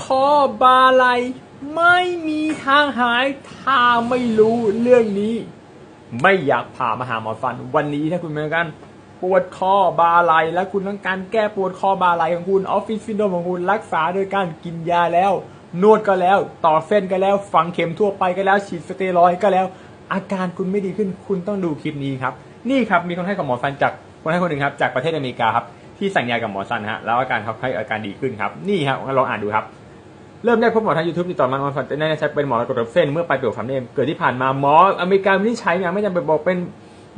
คอบาไหลไม่มีทางหาย ถ้าไม่รู้เรื่องนี้ ไม่อยากพามาหาหมอฟัน วันนี้ถ้าคุณเป็นการปวดคอบาไหลและคุณต้องการแก้ปวดคอบาไหลของคุณออฟฟิศซินโดรมของคุณรักษาโดยการกินยาแล้ว นวดก็แล้ว ต่อเส้นก็แล้ว ฝังเข็มทั่วไปก็แล้ว ฉีดสเตียรอยด์ก็แล้ว อาการคุณไม่ดีขึ้น คุณต้องดูคลิปนี้ครับ นี่ครับมีคนให้กับหมอฟันจากคนให้คนหนึ่งครับจากประเทศอเมริกาครับที่สั่งยากับหมอฟันฮะแล้วอาการเขาให้อาการดีขึ้นครับ นี่ครับลองอ่านดูครับ เริ่มได้พบหมอทางยูทูบติดต่อมาหมอฟันแต่น่าจะใช้เป็นหมอกระดูกเส้นเมื่อปลายปีของสามเดือนเกิดที่ผ่านมาหมออเมริกาวินิจฉัยย่างไม่จำเป็นบอกเป็น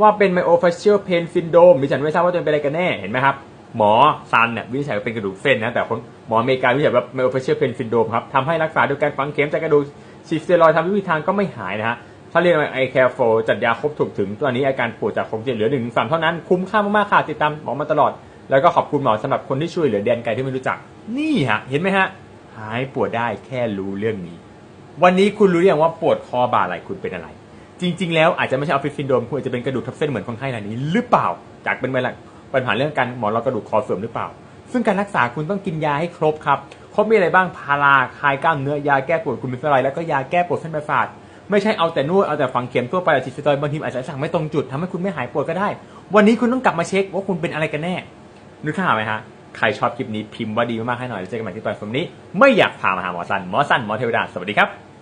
ว่าเป็น myofascial pain syndrome ดิฉันไม่ทราบว่าตัวเองเป็นอะไรกันแน่เห็นไหมครับหมอซันเนี่ยวินิจฉัยว่าเป็นกระดูกเส้นนะแต่คนหมออเมริกาวินิจฉัยว่า myofascial pain syndrome ครับทำให้รักษาโดยการฝังเข็มจากกระดูกฉีดสเตียรอยด์ทำวิธีทางก็ไม่หายนะฮะถ้าเรียกว่าไอแคร์โฟจัดยาครบถูกถึงตอนนี้อาการปวดจากคงจะเหลือหนึ่งสามเท่านั้นคุ้มค่ามากๆค่ะติดตามหมอมาตลอด แล้วก็ขอบคุณหมอสำหรับคนที่ช่วยเหลือแดนไกลที่ไม่รู้จัก นี่ฮะเห็นไหมฮะ หายปวดได้แค่รู้เรื่องนี้ วันนี้คุณรู้หรือยังว่าปวดคอบ่าไหล่คุณเป็นอะไร จริง ๆ แล้วอาจจะไม่ใช่ออฟฟิศซินโดรมคุณอาจจะเป็นกระดูกทับเส้นเหมือนคนไข้รายนี้หรือเปล่า จากเป็นปัญหาเรื่องการหมอนรองกระดูกคอเสื่อมหรือเปล่า ซึ่งการรักษาคุณต้องกินยาให้ครบครับครบมีอะไรบ้างพาราคลายกล้ามเนื้อยาแก้ปวดคุณเป็นอะไรแล้วก็ยาแก้ปวดเส้นประสาทไม่ใช่เอาแต่นวดเอาแต่ฝังเข็มทั่วไปฉีดสเตียรอยบางทีอาจจะสั่งไม่ตรงจุดทำให้คุณไม่หายปวดก็ได้ วันนี้คุณต้องกลับมาเช็คว่าคุณเป็นอะไรกันแน่นึกข่าวไหมฮะ ใครชอบคลิปนี้พิมพ์ว่าดีมากๆให้หน่อยแล้วเจอกันใหม่ที่ตอนคลิปนี้ ไม่อยากพามาหาหมอสันหมอสันหมอเทวดาสวัสดีครับ